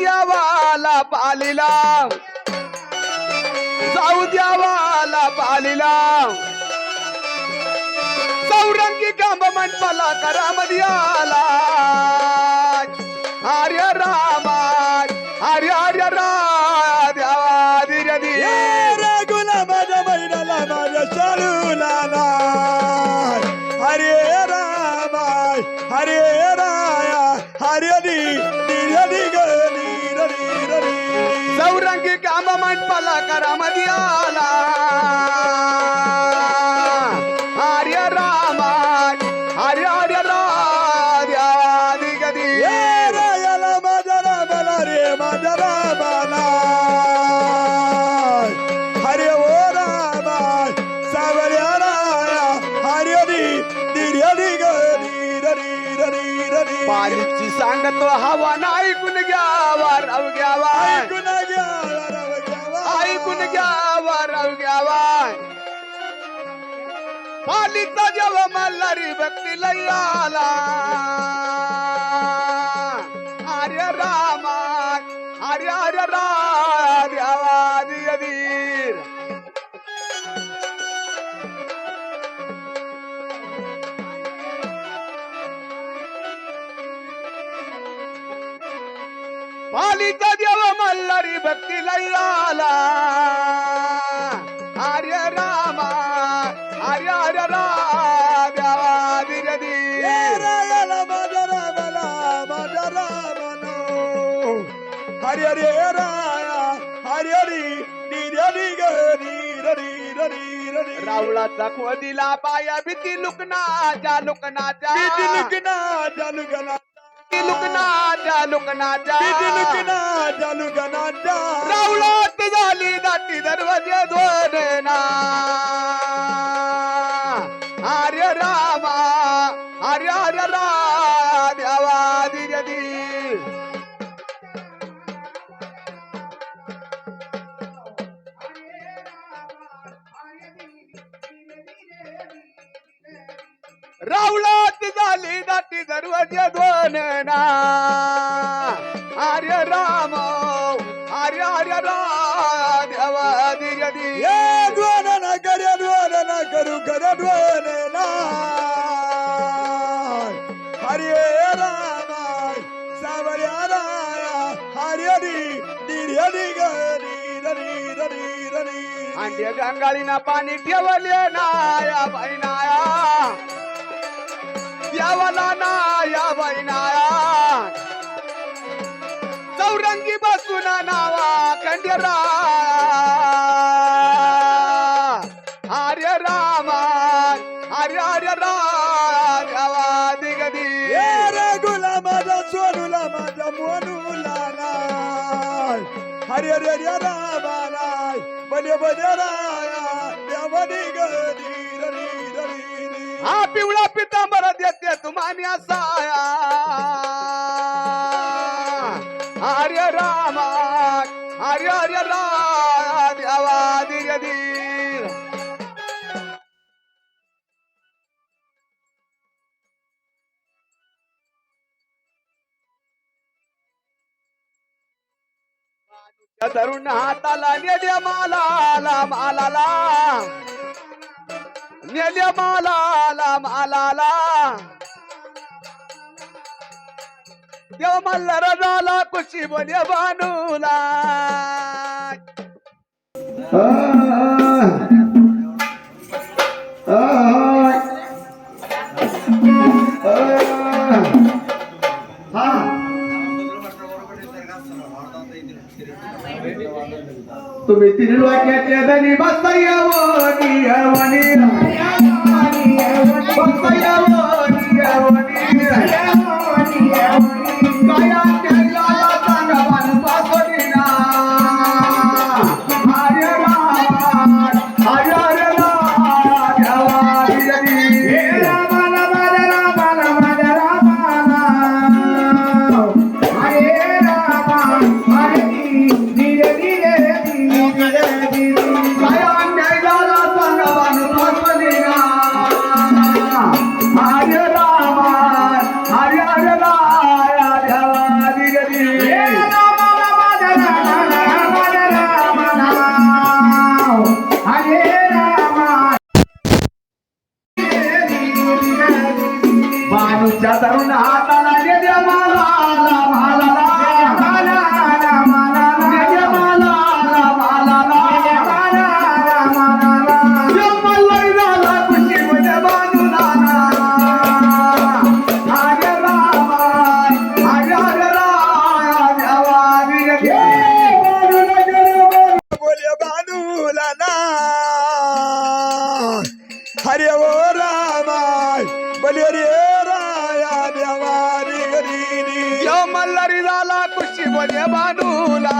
द्यावाला पालीला. जाऊ द्यावाला पालीला. चौरंगी कांब मंडपाला करामध्ये आला. दी दी ग नी र नी र नी र नी. पालीची सांगतो हवा ना ऐकून घ्यावा राव घ्यावा ऐकून राव घ्यावा. ऐकून घ्यावा राव घ्यावा पालीचा जेव्हा मल्हारी भक्तीला आला पालीचा देव मल्हारी भक्तीला आला आर्य रामा आर्य आर्य राध्यावा ये दिगदीर रायाला माझ्या रामाला माझ्या रामानो. हरे हरे राया हरि हरी नी गरी ररी र नी र नी दिला पाया भीती लुकनाच्या लुकनाच्या बीटी लुकना लुकनाच्या लुकनाच्या बीटी लुकना चालू गना जा. रावळात झाली दाटी दरवाजे रावळात झाली दाटी दरवाजे दोन ना आर्य राम आर्य आर्य दिरदी ये द्वान ना करे द्वान ना करू करे द्वान ना. हरे रामाय सावर्या राया हरे हरी नी हरी ग नी र नी र नी र नी. अंड्या गंगाळीना पाणी ठेवले नाया देवाला खंडेरा आर्य रामा आर्य आर्य रावा दिगदी रे गुला माझा सोनूला माझा मोनूला नाय. हरे हरे हरे रामालाय बले बले राया. देवनी गरी ररी ररी री. हा पिवळा पितांबर देते तुम्हानी असाया धरून हाताला नेल्या मालाला मालाला. नेल्या मालाला मालाला. देव मल्हार झाला कुशी बोले बानूला ಮಿತಿರುವ ಕೆಟ್ಟದನಿ ಬಸ್ಸಯ್ಯವೋ ನೀಯವೋ ನೀಯವೋ ಬಸ್ಸಯ್ಯವೋ ನೀಯವೋ ನೀಯವೋ ನೀಯವೋ जाता ना रे बाडूला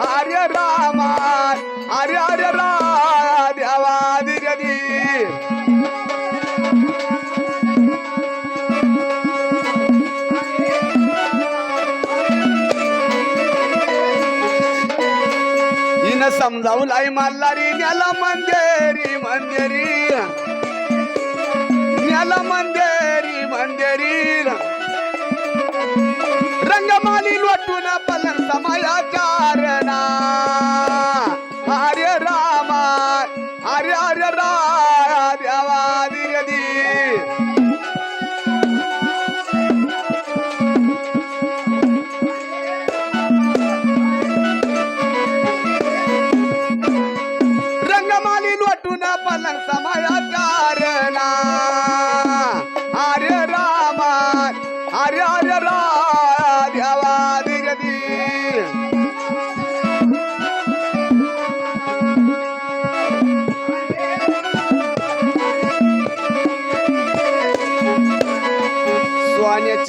आर्य रामा आर्य आर्य रा देवा दिरदी हिनं समजावलाय मल्हारी न्याला मंदेरी मंदेरी. न्याला मंदेरी मंदेरी. रंगमाली लोटून पलंग समायाचारणा आर्य रामा आर्य आर्य रा देवा दिरदी रंगमाली लोटून पलंग समाया चारणा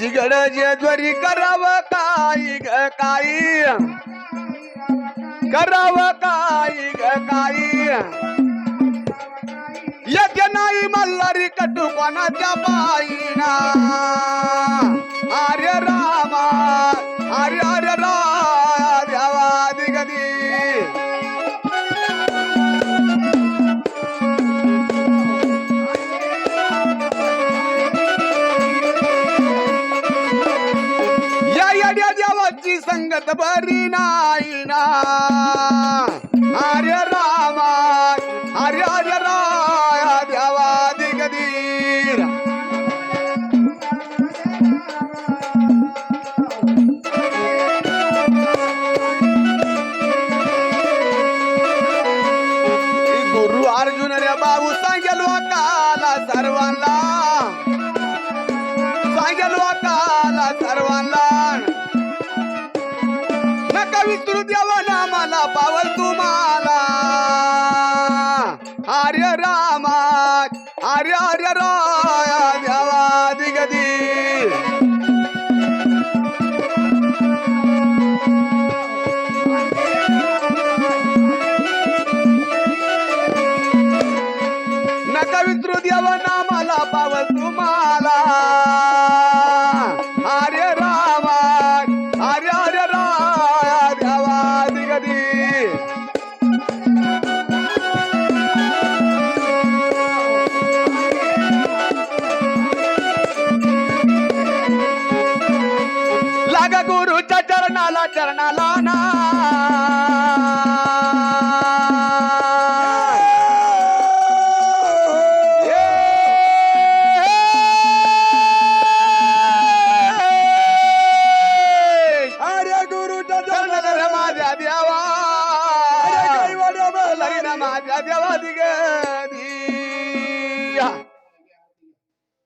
सिगड जे ज्वरी करावं काही ग काही करावं काही ग काही येते नाही मल्हारी कटू कोणाच्या पायीना या देवाची संगत बरी नाही ना. आर्य रामा आर्य आर्य राया देवा दिग नका विसरू ना मला पावल तुम्हाला. आर्य रामा आर्य आर्य राम. చరణాల